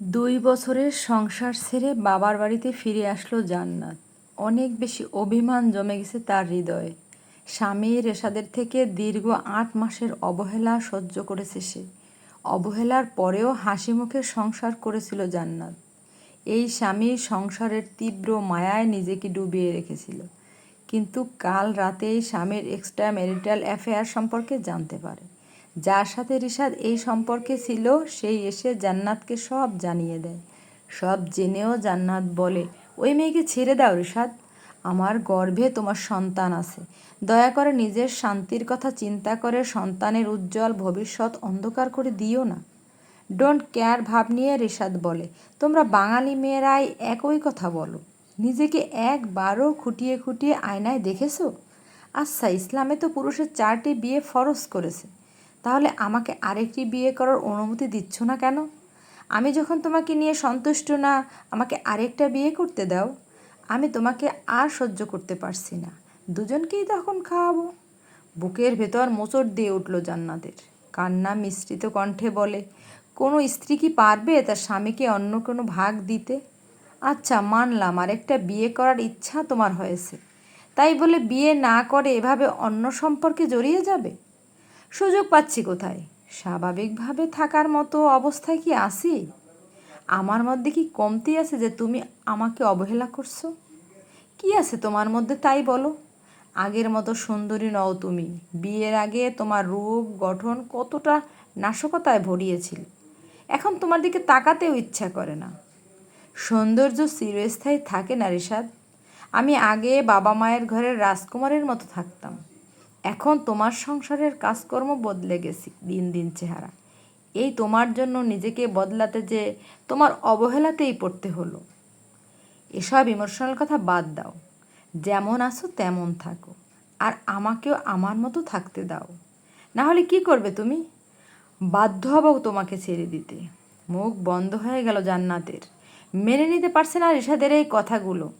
দুই বছরের সংসার ছেড়ে বাবার বাড়িতে ফিরে আসলো জান্নাত। অনেক বেশি অভিমান জমে গেছে তার হৃদয়ে। স্বামী রেশাদের থেকে দীর্ঘ আট মাসের অবহেলা সহ্য করেছে সে। অবহেলার পরেও হাসি মুখে সংসার করেছিল জান্নাত। এই স্বামী সংসারের তীব্র মায়ায় নিজেকে ডুবিয়ে রেখেছিল। কিন্তু কাল রাতেই স্বামীর এক্সট্রা ম্যারিটাল অ্যাফেয়ার সম্পর্কে জানতে পারে। যার সাথে রিশাদ এই সম্পর্কে ছিল, সেই এসে জান্নাতকে সব জানিয়ে দেয়। সব জেনেও জান্নাত বলে, ওই মেয়েকে ছেড়ে দাও রিশাদ। আমার গর্ভে তোমার সন্তান আছে। দয়া করে নিজের শান্তির কথা চিন্তা করে সন্তানের উজ্জ্বল ভবিষ্যৎ অন্ধকার করে দিও না। ডোন্ট কেয়ার ভাব নিয়ে রিশাদ বলে, তোমরা বাঙালি মেয়েরাই একই কথা বলো। নিজেকে একবারও খুঁটিয়ে খুঁটিয়ে আয়নায় দেখেছ? আচ্ছা ইসলামে তো পুরুষের চারটি বিয়ে ফরজ করেছে। তাহলে আমাকে আরেকটি বিয়ে করার অনুমতি দিচ্ছ না কেন? আমি যখন তোমাকে নিয়ে সন্তুষ্ট না, আমাকে আরেকটা বিয়ে করতে দাও, আমি তোমাকে আর সহ্য করতে পারছি না। দুজনকেই তখন খাওয়াবো। বুকের ভেতর মোচড় দিয়ে উঠল জান্নাতের। কান্না মিশ্রিত কণ্ঠে বলে, কোনো স্ত্রী কি পারবে তার স্বামীকে অন্য কোনো ভাগ দিতে? আচ্ছা মানলাম, আরেকটা বিয়ে করার ইচ্ছা তোমার হয়েছে। তাই বলে বিয়ে না করে এভাবে অন্য সম্পর্কে জড়িয়ে যাবে? সুযোগ পাচ্ছি কোথায়? স্বাভাবিকভাবে থাকার মতো অবস্থায় কি আসি আমার মধ্যে কি কমতি আছে যে তুমি আমাকে অবহেলা করছ? কি আছে তোমার মধ্যে তাই বলো? আগের মতো সুন্দরী নও তুমি। বিয়ের আগে তোমার রূপ, গঠন কতটা নাশকতায় ভরিয়েছিল। এখন তোমার দিকে তাকাতেও ইচ্ছা করে না। সৌন্দর্য চিরস্থায়ী থাকে না রিশাদ। আমি আগে বাবা মায়ের ঘরের রাজকুমারের মতো থাকতাম। এখন তোমার সংসারের কাজকর্ম বদলে গেছি, দিন দিন চেহারা। এই তোমার জন্য নিজেকে বদলাতে যে তোমার অবহেলাতেই পড়তে হলো। এসব ইমোশনাল কথা বাদ দাও। যেমন আছো তেমন থাকো। আর আমাকেও আমার মতো থাকতে দাও। না হলে কি করবে তুমি? বাধ্য হব তোমাকে ছেড়ে দিতে। মুখ বন্ধ হয়ে গেল জান্নাতের। মেনে নিতে পারছে না ঋষাদের এই কথাগুলো।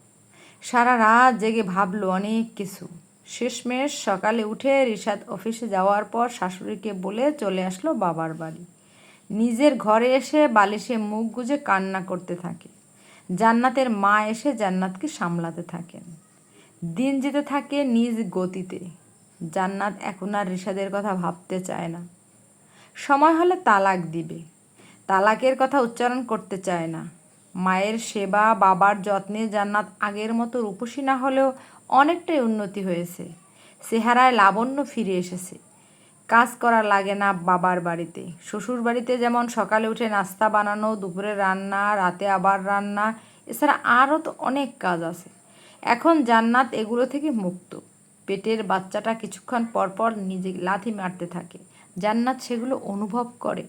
সারা রাত জেগে ভাবলো অনেক কিছু। শেষমেশ সকালে উঠে রিশাদ অফিসে যাওয়ার পর শাশুড়িকে বলে চলে আসলো বাবার বাড়ি। নিজের ঘরে এসে বালিশে মুখ গুজে কান্না করতে থাকে। জান্নাতের মা এসে জান্নাতকে সামলাতে থাকেন। দিন যেতে থাকে নিজ গতিতে। জান্নাত এখন আর রিশাদের কথা ভাবতে চায় না। সময় হলে তালাক দিবে। তালাকের কথা উচ্চারণ করতে চায় না। মায়ের সেবা, বাবার যত্নে জান্নাত আগের মতো রূপসী না হলেও অনেকটাই উন্নতি হয়েছে। চেহারায় লাবণ্য ফিরে এসেছে। কাজ করা লাগে না বাবার বাড়িতে। শ্বশুর বাড়িতে যেমন সকালে উঠে নাস্তা বানানো, দুপুরে রান্না, রাতে আবার রান্না, এছাড়া আরও তো অনেক কাজ আছে। এখন জান্নাত এগুলো থেকে মুক্ত। পেটের বাচ্চাটা কিছুক্ষণ পরপর নিজে লাথি মারতে থাকে। জান্নাত সেগুলো অনুভব করে।